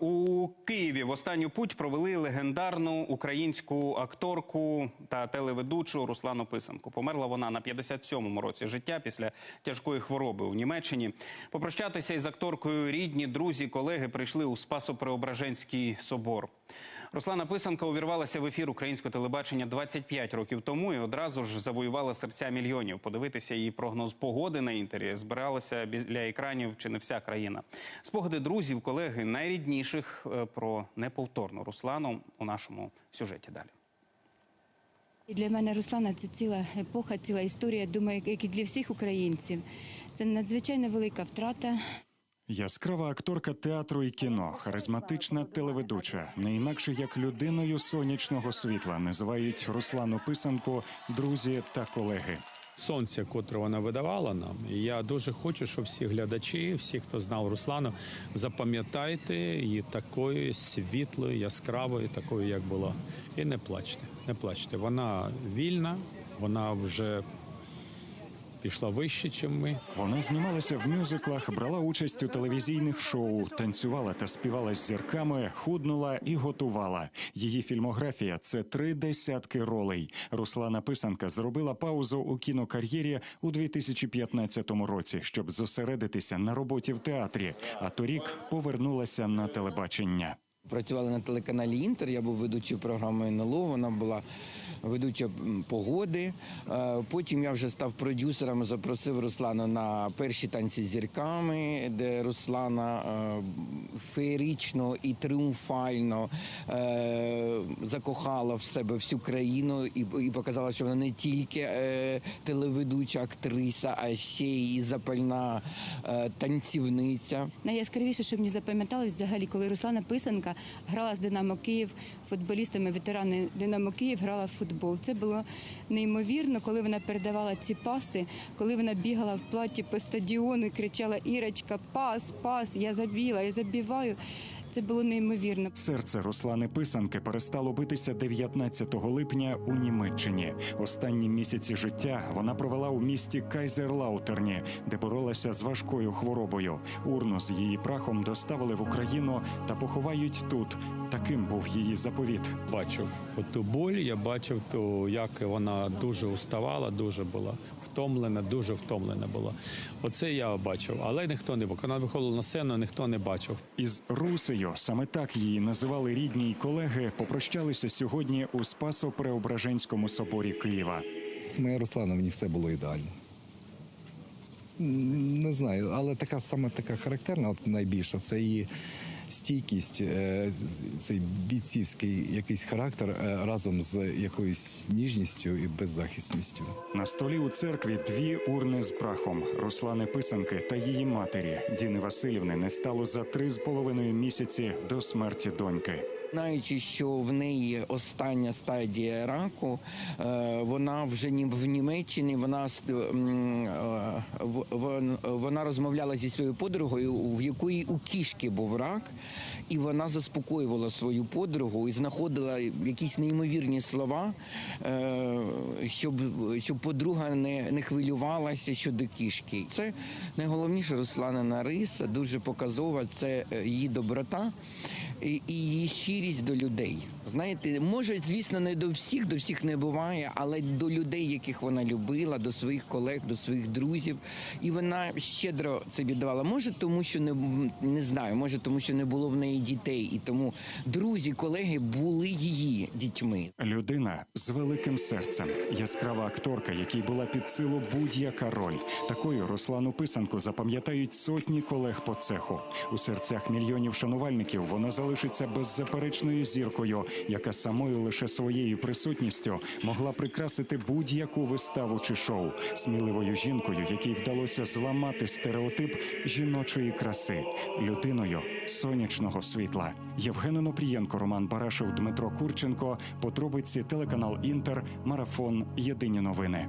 У Києві в останню путь провели легендарну українську акторку та телеведучу Руслану Писанку. Померла вона на 57-му році життя після тяжкої хвороби у Німеччині. Попрощатися із акторкою рідні, друзі, колеги прийшли у Спасо-Преображенський собор. Руслана Писанка увірвалася в ефір українського телебачення 25 років тому і одразу ж завоювала серця мільйонів. Подивитися її прогноз погоди на інтері збиралася біля екранів чи не вся країна. Спогади друзів, колеги, найрідніших е, про неповторну Руслану у нашому сюжеті далі. І для мене Руслана це ціла епоха, ціла історія. Думаю, як і для всіх українців. Це надзвичайно велика втрата. Яскрава акторка театру і кіно, харизматична телеведуча, не інакше як людиною сонячного світла називають Руслану Писанку друзі та колеги. сонця, котре вона видавала нам. І я дуже хочу, щоб всі глядачі, всі, хто знав Руслану, запам'ятайте її такою світлою, яскравою, такою, як була. І не плачте, не плачте. Вона вільна, вона вже пішла вище, ніж ми. Вона знімалася в мюзиклах, брала участь у телевізійних шоу, танцювала та співала з зірками, худнула і готувала. Її фільмографія це три десятки ролей. Руслана Писанка зробила паузу у кінокар'єрі у 2015 році, щоб зосередитися на роботі в театрі. А торік повернулася на телебачення. Працювали на телеканалі Інтер. Я був ведучою програми НЛО. Вона була ведуча погоди. Е, Потім я вже став продюсером. Запросив Руслана на перші танці з зірками, де Руслана е, феєрично і тріумфально е, закохала в себе всю країну і, і показала, що вона не тільки е, телеведуча актриса, а ще й запальна е, танцівниця. Найяскравіше, що мені запам'яталось взагалі, коли Руслана Писанка грала з Динамо Київ футболістами, ветерани Динамо Київ грала в футбол. Це було неймовірно, коли вона передавала ці паси, коли вона бігала в платі по стадіону і кричала Ірочка, пас, пас, я забіла, я забиваю. Це було неймовірно. Серце Руслани Писанки перестало битися 19 липня у Німеччині. Останні місяці життя вона провела у місті Кайзерлаутерні, де боролася з важкою хворобою. Урну з її прахом доставили в Україну та поховають тут. Таким був її заповіт. Бачив ту боль, я бачив ту, як вона дуже уставала, дуже була втомлена, дуже втомлена була. Оце я бачив, але ніхто не був. Вона виходила на сцену, ніхто не бачив. Із Русею, саме так її називали рідні й колеги, попрощалися сьогодні у Спасо-Преображенському соборі Києва. З моєю Русланом мені все було ідеально. Не знаю, але така саме така характерна, от найбільша, це її стійкість, е, цей бійцівський якийсь характер е, разом з якоюсь ніжністю і беззахисністю. На столі у церкві дві урни з прахом Руслани Писанки та її матері Діни Васильівни не стало за три з половиною місяці до смерті доньки. Знаючи, що в неї остання стадія раку, е, вона вже ні в Німеччині, вона е, вона розмовляла зі своєю подругою, в якої у кішки був рак, і вона заспокоювала свою подругу і знаходила якісь неймовірні слова, е, щоб, щоб подруга не, не хвилювалася щодо кішки. Це найголовніше Русланина риса, дуже показова. Це її доброта і її щирість до людей. Знаєте, може, звісно, не до всіх, до всіх не буває, але до людей, яких вона любила, до своїх колег, до своїх друзів. І вона щедро це віддавала. Може, тому що не, не знаю, може, тому що не було в неї дітей, і тому друзі, колеги були її дітьми. Людина з великим серцем, яскрава акторка, якій була під силу будь-яка роль. Такою Руслану Писанку запам'ятають сотні колег по цеху. У серцях мільйонів шанувальників вона залишиться беззаперечною зіркою, яка самою лише своєю присутністю могла прикрасити будь-яку виставу чи шоу, сміливою жінкою, якій вдалося зламати стереотип жіночої краси, людиною сонячного світла. Євген Онопрієнко, Роман Барашев, Дмитро Курченко. Подробиці телеканал Інтер. Марафон. Єдині новини.